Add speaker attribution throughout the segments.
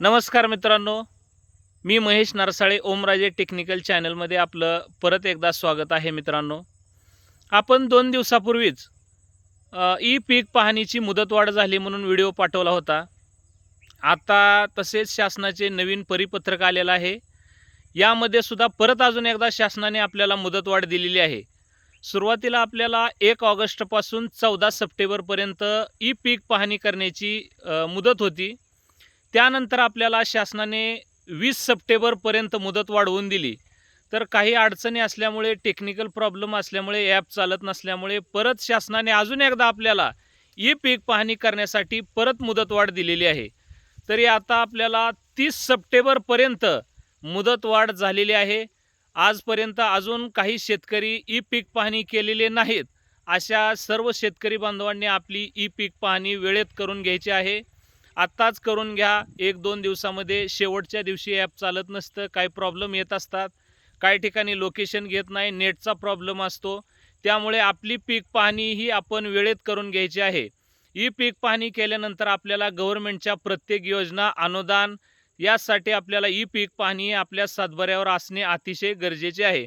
Speaker 1: नमस्कार मित्रांनो मी महेश नरसाळे ओमराजे टेक्निकल चॅनलमध्ये आपलं परत एकदा स्वागत आहे मित्रांनो. आपण दोन दिवसापूर्वीच ई पीक पाहणीची मुदतवाढ झाली म्हणून व्हिडिओ पाठवला होता. आता तसेच शासनाचे नवीन परिपत्रक आलेलं आहे. यामध्ये सुद्धा परत अजून एकदा शासनाने आपल्याला मुदतवाढ दिलेली आहे. सुरुवातीला आपल्याला एक ऑगस्टपासून चौदा सप्टेंबरपर्यंत ई पीक पाहणी करण्याची मुदत होती. त्यानंतर आपल्याला शासनाने वीस सप्टेंबरपर्यंत मुदत वाढवून दिली. तर काही अडचणी असल्यामुळे टेक्निकल प्रॉब्लेम असल्यामुळे ॲप चालत नसल्यामुळे परत शासनाने अजून एकदा आपल्याला ई पीक पाहणी करण्यासाठी परत मुदतवाढ दिलेली आहे. तरी आता आपल्याला तीस सप्टेंबरपर्यंत मुदतवाढ झालेली आहे. आजपर्यंत अजून काही शेतकरी ई पीक पाहणी केलेले नाहीत. अशा सर्व शेतकरी बांधवांनी आपली ई पीक पाहणी वेळेत करून घ्यायची आहे. आत्ताच करून घ्या. एक दोन दिवसामध्ये शेवटच्या दिवशी ॲप चालत नसतं. काही प्रॉब्लेम येत असतात. काही ठिकाणी लोकेशन घेत नाही. नेटचा प्रॉब्लेम असतो. त्यामुळे आपली पीक पाहणी ही आपण वेळेत करून घ्यायची आहे. ही पीक पाहणी केल्यानंतर आपल्याला गव्हर्नमेंटच्या प्रत्येक योजना अनुदान यासाठी आपल्याला ई पीक पाहणी आपल्या सातबाऱ्यावर असणे अतिशय गरजेचे आहे.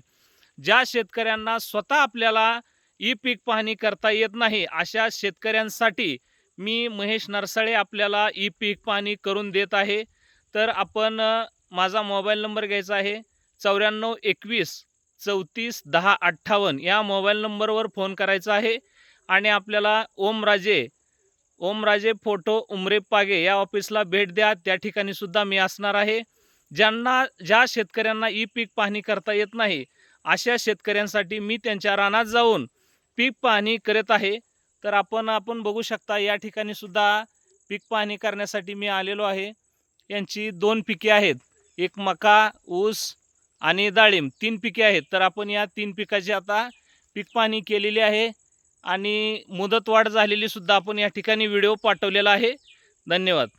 Speaker 1: ज्या शेतकऱ्यांना स्वतः आपल्याला ई पीक पाहणी करता येत नाही अशा शेतकऱ्यांसाठी मी महेश नरसाळे आपल्याला ई पीक पाहणी करून देत आहे. तर आपण माझा मोबाईल नंबर घ्यायचा आहे. चौऱ्याण्णव एकवीस चौतीस दहा अठ्ठावन्न या मोबाईल नंबरवर फोन करायचा आहे. आणि आपल्याला ओमराजे ओमराजे फोटो उमरे पागे या ऑफिसला भेट द्या. त्या ठिकाणी सुद्धा मी असणार आहे. ज्यांना ज्या शेतकऱ्यांना ई पीक पाहणी करता येत नाही अशा शेतकऱ्यांसाठी मी त्यांच्या रानात जाऊन पीक पाहणी करत आहे. तर आपण आपण बघू शकता या ठिकाणी सुद्धा पीक पाहणी करण्यासाठी मी आलेलो आहे. यांची दोन पिके आहेत. एक मका ऊस आणि डाळिंब. तीन पिके आहेत. तर आपण या तीन पिकाची आता पीक पाहणी केलेली आहे आणि मुदतवाढ झालेली सुद्धा आपण या ठिकाणी व्हिडिओ पाठवलेला आहे. धन्यवाद.